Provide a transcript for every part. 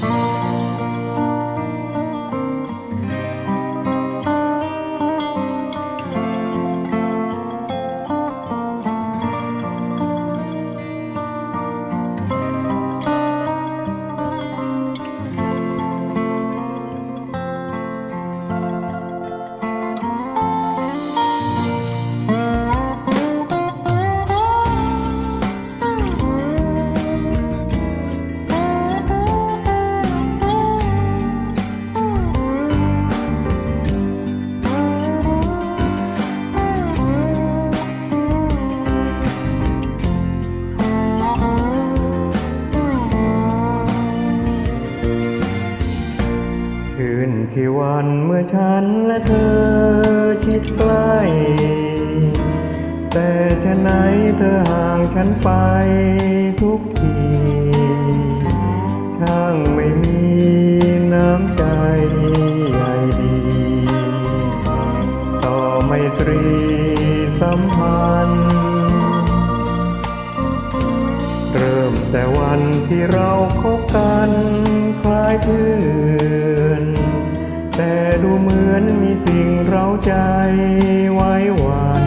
คื มื่อฉันและเธอชิดใกล้แต่ฉะไหนเธอห่างฉันไปทุกทีช่างไม่มีน้ำใจใยดี ต่อไมตรีสัมพันธ์เริ่มแต่วันที่เราคบกันคล้ายเพื่อน แต่ดูเหมือนมีสิ่งเราใจไว้วัน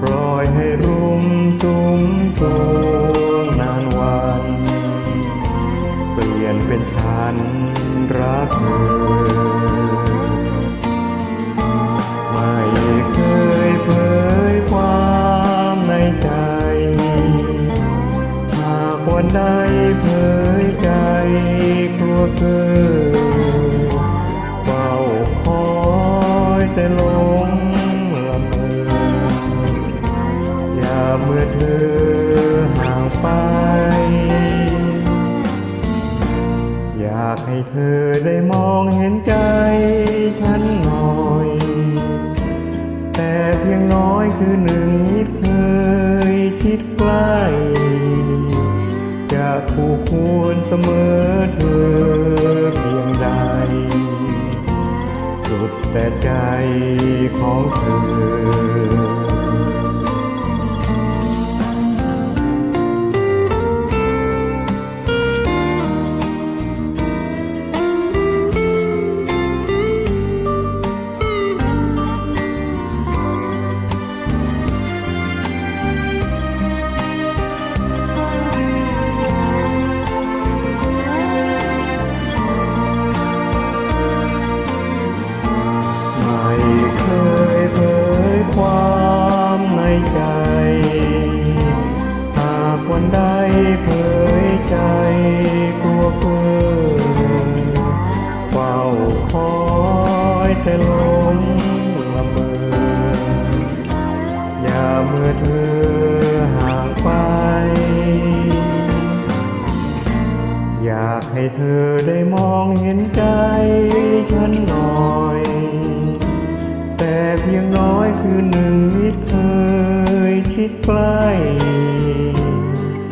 ปล่อยให้รุมสุมโทวงนานวัน เปลี่ยนเป็นฉันรักเธอไม่เคยเผยความในใจหากวันใด แต่ลงละเมออย่าเมื่อเธอห่างไป อยากให้เธอได้มองเห็นใจฉันหน่อย แต่เพียงน้อยคือหนึ่งนิดเคยชิดใกล้จะคู่ควรเสมอเธอเพียง แต่ใจของเธอ แต่ลงละเมออย่าเมื่อเธอห่างไป อยากให้เธอได้มองเห็นใจฉันหน่อย แต่เพียงน้อยคือหนึ่งนิดเคยชิดใกล้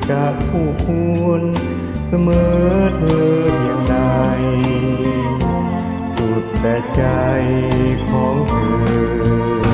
จะคู่ควรเสมอเธอเพียงใด แต่ใจของเธอ